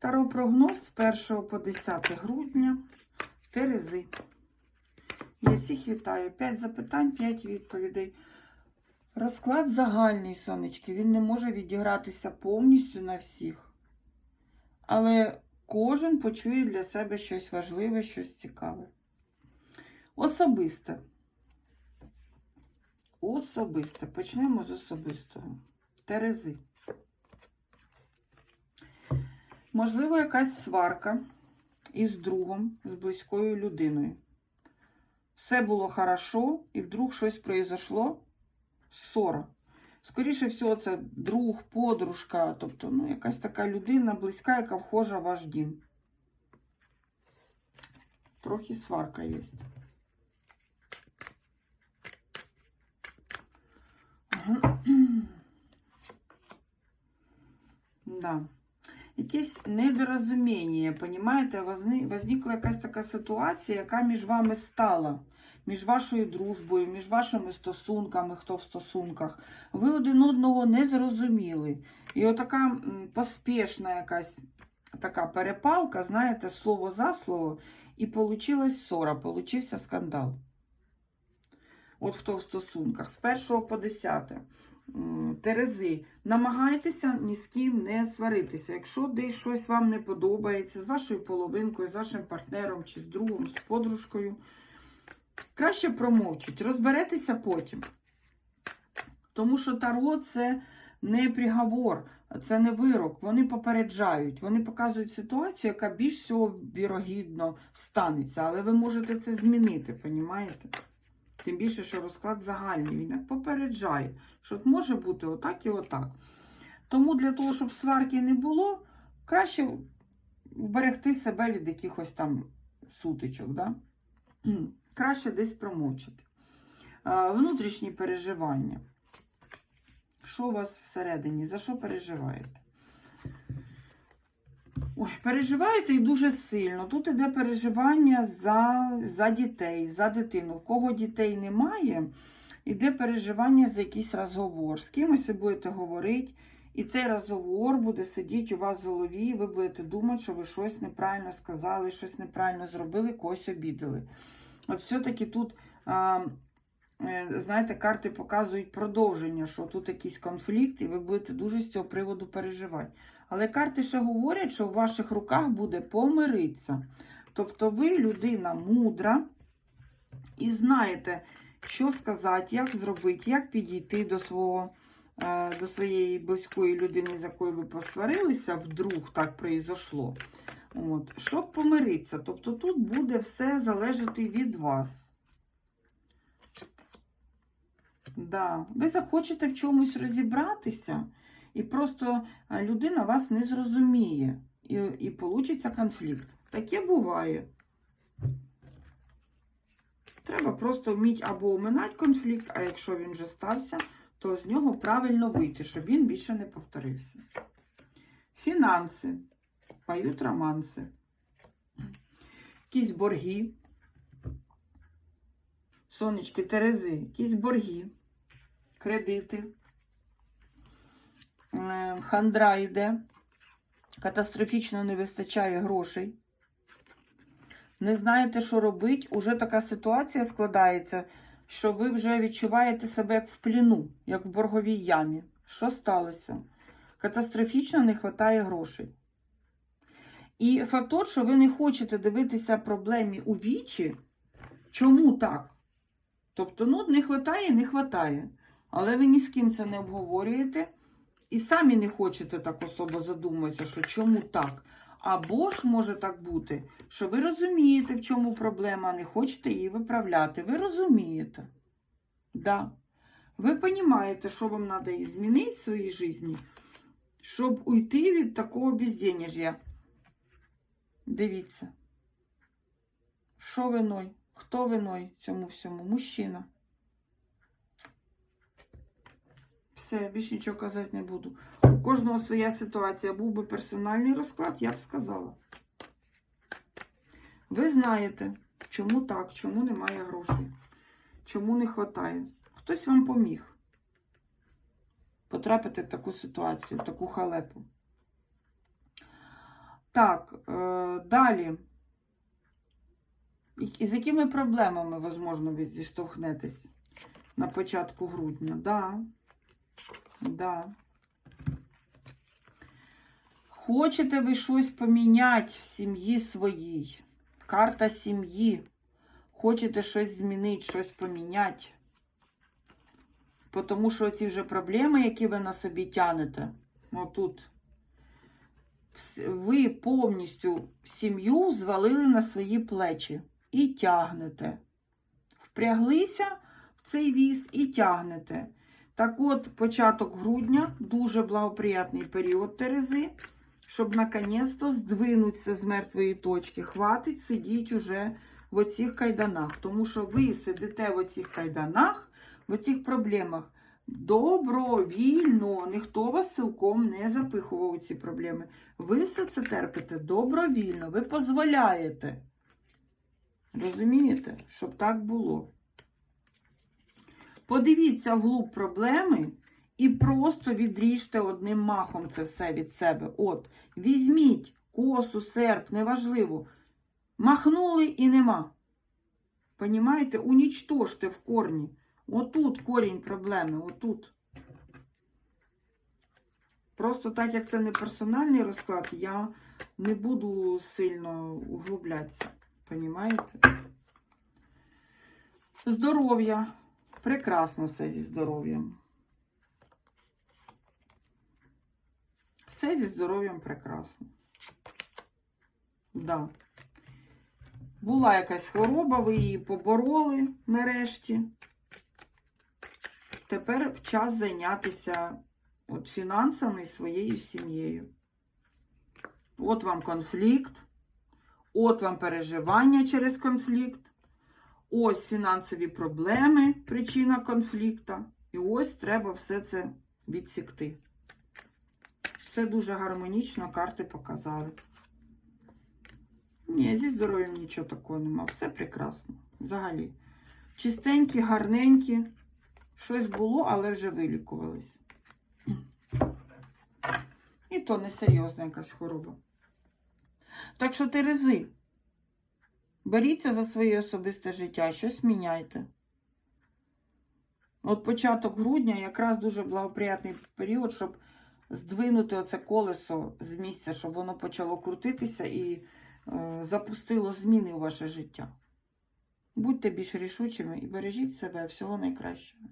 Таро прогноз з 1 по 10 грудня. Терези. Я всіх вітаю. 5 запитань, 5 відповідей. Розклад загальний, сонечки. Він не може відігратися повністю на всіх. Але кожен почує для себе щось важливе, щось цікаве. Особисте. Особисте. Почнемо з особистого. Терези. Можливо, якась сварка із другом, з близькою людиною. Все було хорошо, і вдруг щось произошло. Ссора. Скоріше всього, це друг, подружка, тобто ну, якась така людина близька, яка вхожа в ваш дім. Трохи сварка є. Да. Якесь недорозуміння, понімаєте, возникла якась така ситуація, яка між вами стала, між вашою дружбою, між вашими стосунками, хто в стосунках. Ви один одного не зрозуміли. І отака поспішна якась така перепалка, знаєте, слово за слово, і получилась ссора, получився скандал. От хто в стосунках, з 1 по 10. Терези, намагайтеся ні з ким не сваритися. Якщо десь щось вам не подобається з вашою половинкою, з вашим партнером, чи з другом, з подружкою, краще промовчіть, розберетеся потім. Тому що таро це не приговор, це не вирок. Вони попереджають, вони показують ситуацію, яка більш всього вірогідно станеться. Але ви можете це змінити, понімаєте? Тим більше, що розклад загальний, він як попереджає, що може бути отак і отак. Тому для того, щоб сварки не було, краще вберегти себе від якихось там сутичок. Да? Краще десь промовчати. Внутрішні переживання. Що у вас всередині? За що переживаєте? Ой, переживаєте і дуже сильно. Тут іде переживання за, за дітей, за дитину. В кого дітей немає, іде переживання за якийсь розговор. З кимось ви будете говорити, і цей розговор буде сидіти у вас в голові, і ви будете думати, що ви щось неправильно сказали, щось неправильно зробили, когось обідали. От все-таки тут, а, знаєте, карти показують продовження, що тут якийсь конфлікт, і ви будете дуже з цього приводу переживати. Але карти ще говорять, що в ваших руках буде помиритися. Тобто ви людина мудра і знаєте, що сказати, як зробити, як підійти до свого, е, до своєї близької людини, з якою ви посварилися, вдруг так произошло. От, щоб помиритися. Тобто тут буде все залежати від вас. Да. Ви захочете в чомусь розібратися, і просто людина вас не зрозуміє. І, і получиться конфлікт. Таке буває. Треба просто вміти або оминати конфлікт, а якщо він вже стався, то з нього правильно вийти, щоб він більше не повторився. Фінанси. Поють романси. Якісь борги. Сонечки, Терези, якісь борги, кредити. Е, Хандра йде. Катастрофічно не вистачає грошей. Не знаєте, що робити. Уже така ситуація складається, що ви вже відчуваєте себе як в пліну, як в борговій ямі. Що сталося? Катастрофічно не вистачає грошей. І факт тот, що ви не хочете дивитися проблемі у вічі, чому так? Тобто, ну, не вистачає, не вистачає. Але ви ні з ким це не обговорюєте. І самі не хочете так особо задуматися, що чому так. Або ж може так бути, що ви розумієте, в чому проблема, а не хочете її виправляти. Ви розумієте. Да. Ви розумієте, що вам треба змінити в своїй житті, щоб уйти від такого безденеж'я. Дивіться. Що виною? Хто виною цьому всьому? Мужчина. Все, більше нічого казати не буду. У кожного своя ситуація. Був би персональний розклад, я б сказала. Ви знаєте, чому так, чому немає грошей, чому не вистачає. Хтось вам поміг потрапити в таку ситуацію, в таку халепу. Так, е, далі. І- з якими проблемами, возможно, ви зіштовхнетесь на початку грудня? Да. Да. Хочете ви щось поміняти в сім'ї своїй? Карта сім'ї. Хочете щось змінити, щось поміняти? Тому що ці вже проблеми, які ви на собі тянете, отут, ви повністю сім'ю звалили на свої плечі і тягнете. Впряглися в цей віз і тягнете. Так от, початок грудня дуже благоприятний період Терези, щоб наконець-то здвинутися з мертвої точки. Хватить сидіть уже в оцих кайданах, тому що ви сидите в оцих кайданах, в оцих проблемах. Добровільно, ніхто вас силком не запихував у ці проблеми. Ви все це терпите добровільно, ви дозволяєте. Розумієте, щоб так було. Подивіться вглуб проблеми і просто відріжте одним махом це все від себе. От, візьміть косу, серп, неважливо. Махнули і нема. Понімаєте? Унічтожте в корні. Отут корінь проблеми, отут. Просто так як це не персональний розклад, я не буду сильно углублятися. Понімаєте? Здоров'я. Прекрасно все зі здоров'ям. Все зі здоров'ям прекрасно. Да. Була якась хвороба, ви її побороли нарешті. Тепер час зайнятися от фінансами і своєю сім'єю. От вам конфлікт, от вам переживання через конфлікт, ось фінансові проблеми, причина конфлікту. І ось треба все це відсікти. Все дуже гармонічно карти показали. Ні, зі здоров'ям нічого такого нема. Все прекрасно. Взагалі. Чистенькі, гарненькі. Щось було, але вже вилікувались. І то несерйозна якась хвороба. Так що, Терези, беріться за своє особисте життя, щось міняйте. От початок грудня якраз дуже благоприятний період, щоб здвинути оце колесо з місця, щоб воно почало крутитися і е, запустило зміни у ваше життя. Будьте більш рішучими і бережіть себе всього найкращого.